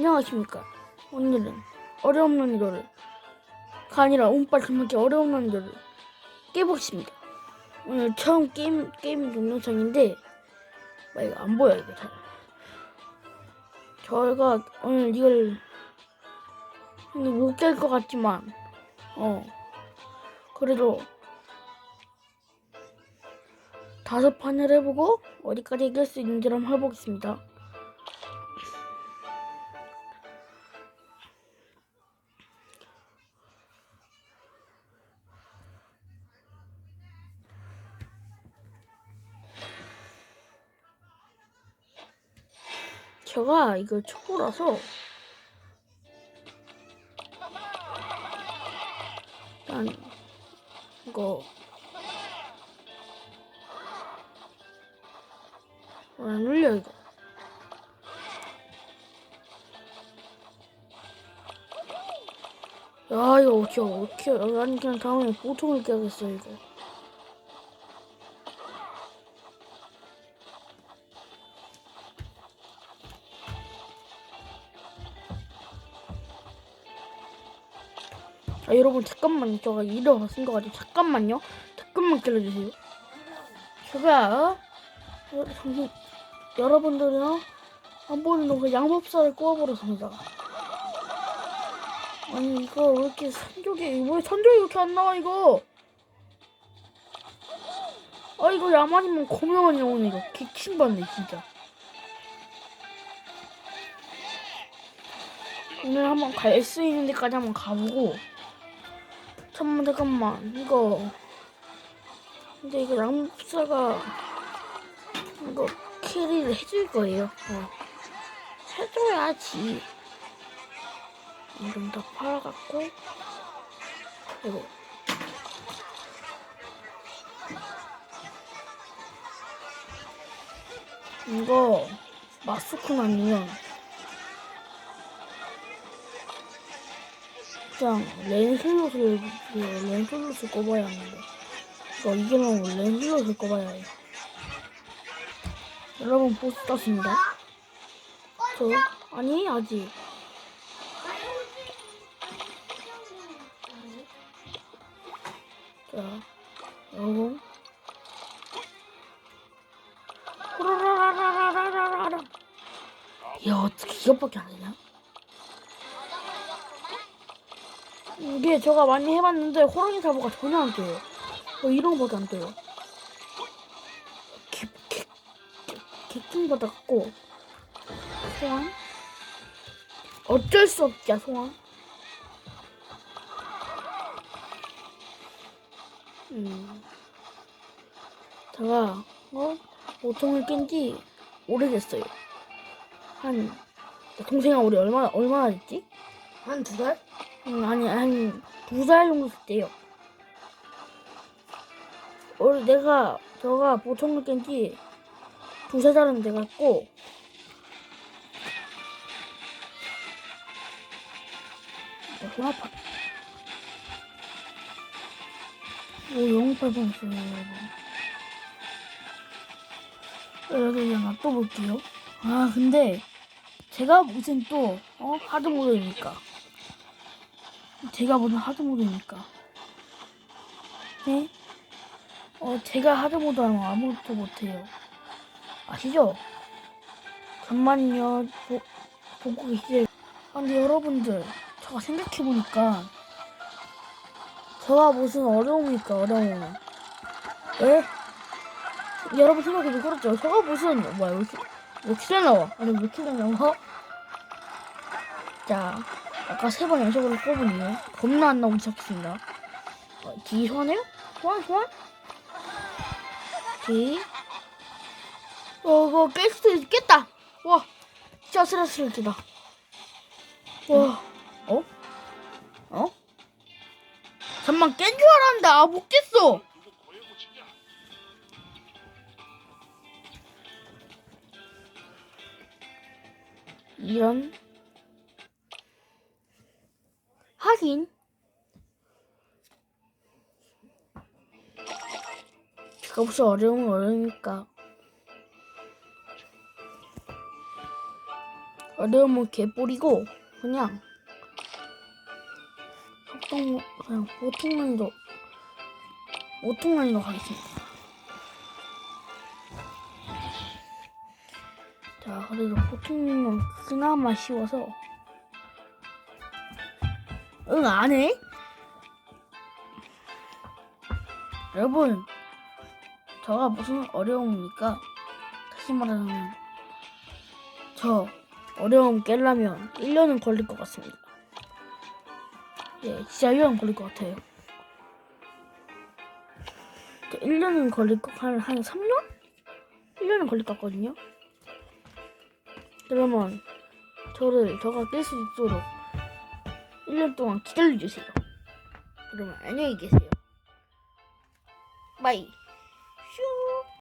안녕하십니까. 오늘은 어려운 난이도를 가 아니라 운빨 정말 어려운 난이도를 깨보겠습니다. 오늘 처음 게임 게임 동영상인데 막 이거 안 보여 이거 잘. 저희가 오늘 이걸 못 깰 것 같지만 어 그래도 다섯 판을 해보고 어디까지 이길 수 있는지 한번 해보겠습니다. 제가 이거 초보라서 일단 이거 안 울려 이거. 야 이거 어떻게 어떻게 아니 그냥 다음에 보통을 깨야겠어 이거 아 여러분 잠깐만요. 제가 거 같아요. 잠깐만요. 잠깐만 기다려주세요. 제가 어, 정신 여러분들이요. 안 보는 동안 양법사를 꼬아버렸습니다. 아니 이거 왜 이렇게 산적이 왜 산적이 이렇게 안 나와 이거? 아 이거 야만이면 고명한 영혼 이거 개킹받네 진짜. 오늘 한번 갈 수 있는 데까지 한번 가보고 잠깐만 잠깐만. 이거. 근데 이거 양법사가 이거 캐리를 해줄 거예요. 어. 해줘야지. 이름 다 팔아갖고. 이거. 이거 마스크는 아니면 그냥 렌슬롯을 렌슬롯을 꼽아야 하는데 이거 이기면 렌슬롯을 꼽아야 해요 여러분 보스 떴습니다 저 아니 아직 자, 여러분. 호라라라라라라라. 야, 어떻게 이것밖에 안 되냐? 이게 제가 많이 해봤는데 호랑이 사보가 전혀 안 돼요. 뭐 이런 거밖에 안 돼요. 개킹 받았고 소환. 어쩔 수 없자 소환. 음. 제가 어 보통을 깬지 오래됐어요. 한 동생아 우리 얼마나 얼마나 됐지? 한 두 달? 음, 아니 한두살 정도 됐대요. 우리 내가 저가 보통을 깬지 두세 달은 어, 손 아파. 오, 영웅팔 뻔했어요, 여러분. 여러분, 그냥 놔둬볼게요. 아, 근데, 제가 무슨 또, 어? 하드모드입니까? 제가 무슨 하드모드입니까? 네? 어, 제가 하드모드 하면 아무것도 못해요. 아시죠? 잠만요, 보, 보고 계세요. 아, 근데 여러분들, 제가 생각해보니까, 저가 무슨 어려움입니까 어려움 에? 여러분 생각해도 그렇죠 저가 무슨 뭐야 왜 이렇게 왜 이렇게 나와 아니 왜 이렇게 나와 자 아까 세 번 연속으로 뽑은 이유 겁나 안 나오기 시작했습니다 어, D 소환해요? 소환 소환? D 어 이거 깰 수도 있겠다 와 진짜 아슬아슬하다 와 어? 어? 잠만 깬 줄 알았는데 아 못 깼어. 이런 하긴 제가 무슨 어려움은 어려우니까 어려움은 개뿔이고 그냥 협동 그냥 보통 난이도 보통 난이도 가겠습니다. 자 그래도 보통 난이도 그나마 쉬워서 응 안 해? 여러분 저가 무슨 어려움입니까? 다시 말하자면 저 어려움 깨려면 1년은 걸릴 것 같습니다. 예, 진짜 1년 걸릴 것 같아요. 1년은 걸릴 것, 한, 한 3년? 1년은 걸릴 것 같거든요. 그러면 저를, 저가 깰 수 있도록 1년 동안 기다려주세요. 그러면 안녕히 계세요. 바이.